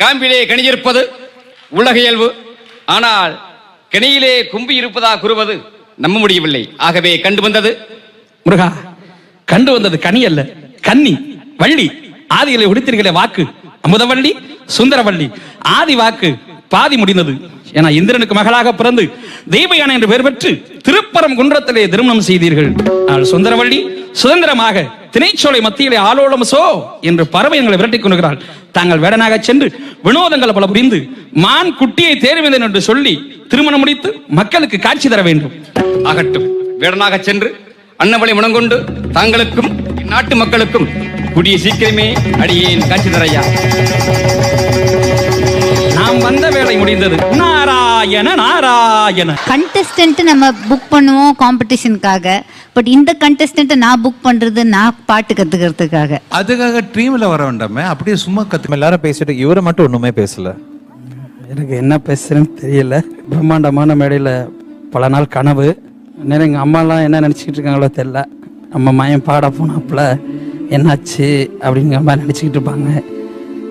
காம்பிலே கணியிருப்பது உலகியல்பு ஆனால் கனியிலே கும்பி இருப்பதா கூறுவது நம்ப முடியவில்லை. ஆகவே கண்டு வந்தது. முருகா கண்டு வந்தது கனி அல்ல கன்னி. வள்ளி. ஆதிகளை உடுத்தீர்களே வாக்கு அமுதவள்ளி சுந்தரவள்ளி. ஆதி வாக்கு பாதி முடிந்தது. என இந்திரனுக்கு மகளாக பிறந்து தெய்வயானை என்று பெயர் பெற்று திருப்பரம் குன்றத்திலே திருமணம் செய்தீர்கள். ஆனால் சுந்தரவள்ளி சுதந்திரமாக திணைச்சோலை மத்தியிலே ஆலோலம் சோ என்று பறவை எங்களை விரட்டிக் கொண்டுகிறாள் தாங்கள் வேடனாக சென்று வினோதங்கள் பல புரிந்து மான் குட்டியை தேர்வேந்தன் என்று சொல்லி திருமணம் முடித்து மக்களுக்கு காட்சி தர வேண்டும். ஆகட்டும் வேடனாக சென்று அன்னவளை உணங்கொண்டு தாங்களுக்கும் இந்நாட்டு மக்களுக்கும் கூடிய சீக்கிரமே அடியேன் காட்சி தரையா நாம் வந்த வேலை முடிந்தது. நாராயண நாராயண. கண்டெஸ்டன்ட் நம்ம புக் பண்ணுவோம் காம்படிஷனுக்காக பட் இந்த கண்டெஸ்டன்ட்டை நான் புக் பண்றது நான் பாட்டு கத்துக்கிறதுக்காக. அதுக்காக ட்ரீம்ல வர வேண்டாமே. அப்படியே சும்மா கத்து எல்லாரும் பேசிட்டு இவரு மட்டும் ஒண்ணுமே பேசல. எனக்கு என்ன பேசுறேன்னு தெரியல. பிரம்மாண்டமான மேடையில் பல நாள் கனவு. நேரம் எங்கள் அம்மாலாம் என்ன நினச்சிக்கிட்டு இருக்காங்களோ தெரில நம்ம மயம் பாட போனாப்புல. என்னாச்சு அப்படிங்கிற மாதிரி நினச்சிக்கிட்டு இருப்பாங்க.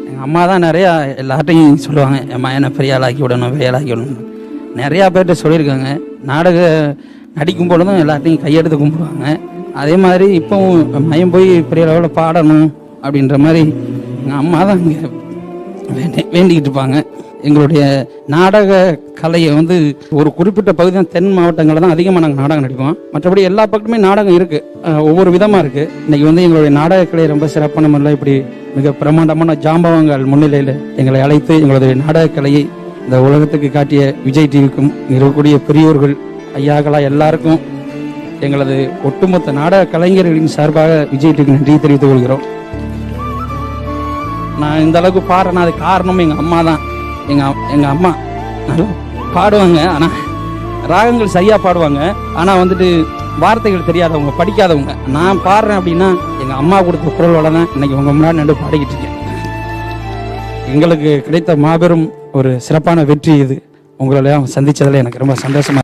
எங்கள் அம்மா தான் நிறையா எல்லார்ட்டையும் சொல்லுவாங்க என் மயனை பெரிய ஆளாக்கி விடணும் பெரிய ஆளாக்கி விடணும். நிறையா பேர்கிட்ட சொல்லியிருக்காங்க. நாடக நடிக்கும் பொழுதும் எல்லார்ட்டையும் கையெடுத்து கும்பிடுவாங்க. அதே மாதிரி இப்போவும் மயம் போய் பெரிய லெவலில் பாடணும் அப்படின்ற மாதிரி எங்கள் அம்மா தான் இங்கே வேண்டி வேண்டிக்கிட்டு இருப்பாங்க. எங்களுடைய நாடக கலையை வந்து ஒரு குறிப்பிட்ட பகுதி தான் தென் மாவட்டங்களில் தான் அதிகமாக நாங்கள் நாடகம் நடிப்போம். மற்றபடி எல்லா பக்கமே நாடகம் இருக்குது ஒவ்வொரு விதமாக இருக்குது இன்னைக்கு வந்து எங்களுடைய நாடக கலையை ரொம்ப சிறப்பான முறையில் இப்படி மிக பிரமாண்டமான ஜாம்பவங்கள் முன்னிலையில் எங்களை அழைத்து எங்களுடைய நாடக கலையை இந்த உலகத்துக்கு காட்டிய விஜய் டிவிக்கும் இருக்கக்கூடிய பெரியோர்கள் ஐயாக்களா எல்லாருக்கும் எங்களது ஒட்டுமொத்த நாடக கலைஞர்களின் சார்பாக விஜய் டிவிக்கு நன்றி தெரிவித்துக் கொள்கிறோம். நான் இந்த அளவுக்கு பாடுறேன்னா அது காரணம் எங்கள் அம்மா தான். எங்கள் எங்கள் அம்மா நல்லா பாடுவாங்க. ஆனால் ராகங்கள் சரியாக பாடுவாங்க. ஆனால் வந்துட்டு வார்த்தைகள் தெரியாதவங்க படிக்காதவங்க. நான் பாடுறேன் அப்படின்னா எங்கள் அம்மா கொடுத்த குரல் வள தான் இன்னைக்கு உங்கள் முன்னாடி நின்று பாடிக்கிட்டு இருக்கேன். எங்களுக்கு கிடைத்த மாபெரும் ஒரு சிறப்பான வெற்றி இது. உங்களெல்லாம் சந்தித்ததில் எனக்கு ரொம்ப சந்தோஷமா